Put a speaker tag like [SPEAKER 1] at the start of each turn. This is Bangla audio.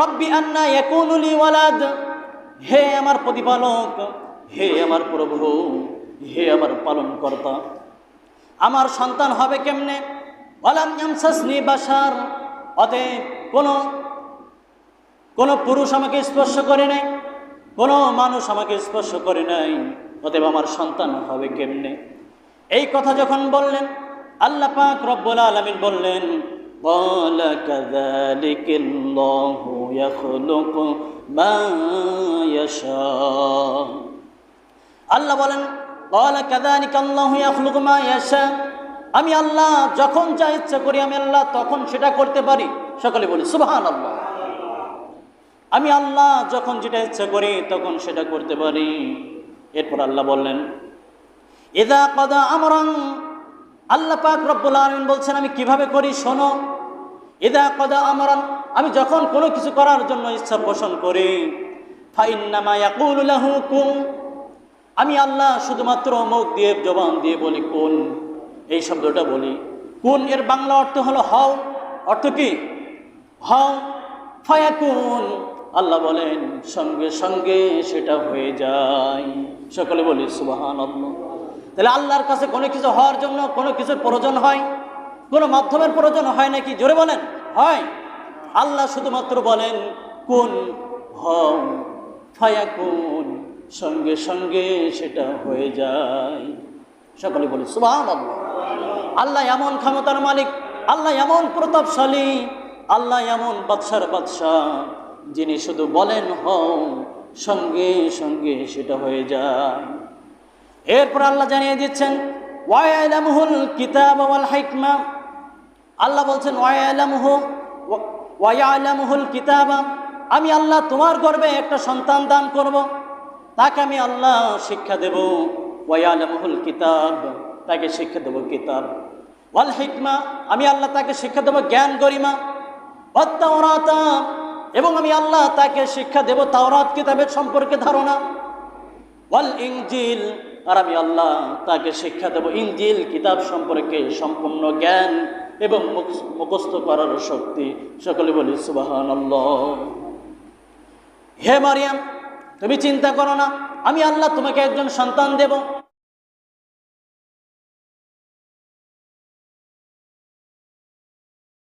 [SPEAKER 1] রব্বি আন্না ইয়াকুনুলি ওয়ালাদ। হে আমার প্রতিপালক, হে আমার প্রভু, হে আমার পালনকর্তা। আমার সন্তান হবে কেমনে? ওয়ালাম বাশার। অতএব কোনো কোনো পুরুষ আমাকে স্পর্শ করে নাই, কোনো মানুষ আমাকে স্পর্শ করে নাই। অতএব আমার সন্তান হবে কেমনে? এই কথা যখন বললেন, আল্লাহ পাক রব্বুল আলামিন বললেন قال كذلك الله يخلق ما يشاء আল্লাহ বলেন قال كذلك الله يخلق ما يشاء আমি আল্লাহ যখন যা ইচ্ছা করি আমি আল্লাহ তখন সেটা করতে পারি সকলে বলি সুবহানাল্লাহ আমি আল্লাহ যখন যেটা ইচ্ছা করি তখন সেটা করতে পারি এরপর আল্লাহ বললেন এদা কদা আমরং আল্লাহ পাক রব্বুল আলমিন বলছেন, আমি কীভাবে করি শোনো? এদা কদা আমরং আমি যখন কোনো কিছু করার জন্য ইচ্ছা পোষণ করি। আমি আল্লাহ শুধুমাত্র মুখ দিয়ে, জবান দিয়ে বলি কোন এই শব্দটা বলি। কোন এর বাংলা অর্থ হলো হও, অর্থ কি? হও, ফায়াকুন, আল্লাহ বলেন, সঙ্গে সঙ্গে সেটা হয়ে যায়। সকলে বলি সুবাহান তাহলে আল্লাহর কাছে কোনো কিছু হওয়ার জন্য কোনো কিছুর প্রয়োজন হয়? কোনো মাধ্যমের প্রয়োজন হয় নাকি? জোরে বলেন, হয়। আল্লাহ শুধুমাত্র বলেন, কোন হও, ফায়াকুন, সঙ্গে সঙ্গে সেটা হয়ে যায়। সকলে বলি সুবাহান আল্লাহ এমন ক্ষমতার মালিক, আল্লাহ এমন প্রতাপশালী, আল্লাহ এমন বাদশার বাদশাহ, যিনি শুধু বলেন, হও, সঙ্গে সঙ্গে সেটা হয়ে যায়। এরপর আল্লাহ জানিয়ে দিচ্ছেন ওয়াইলামহুল কিতাব ওয়াল হিকমা। আল্লাহ বলছেন ওয়াইলামহু ওয়াইলামহুল কিতাব। আমি আল্লাহ তোমার গর্বে একটা সন্তান দান করব। তাকে আমি আল্লাহ শিক্ষা দেব। ওয়াইলামহুল কিতাব, তাকে শিক্ষা দেব কিতাব। ওয়াল হিকমা, আমি আল্লাহ তাকে শিক্ষা দেব জ্ঞান গরিমা। অত্যাওরাতা এবং আমি আল্লাহ তাকে শিক্ষা দেব তাওরাত কিতাবের সম্পর্কে ধারণা। ওয়াল ইংজিল আর আমি আল্লাহ তাকে শিক্ষা দেব ইঞ্জিল কিতাব সম্পর্কে সম্পূর্ণ জ্ঞান এবং মুখ- মুখস্থ করার শক্তি। সকলে বলি সুবাহান হে মারিয়াম, তুমি চিন্তা করো না, আমি আল্লাহ তোমাকে একজন সন্তান দেব।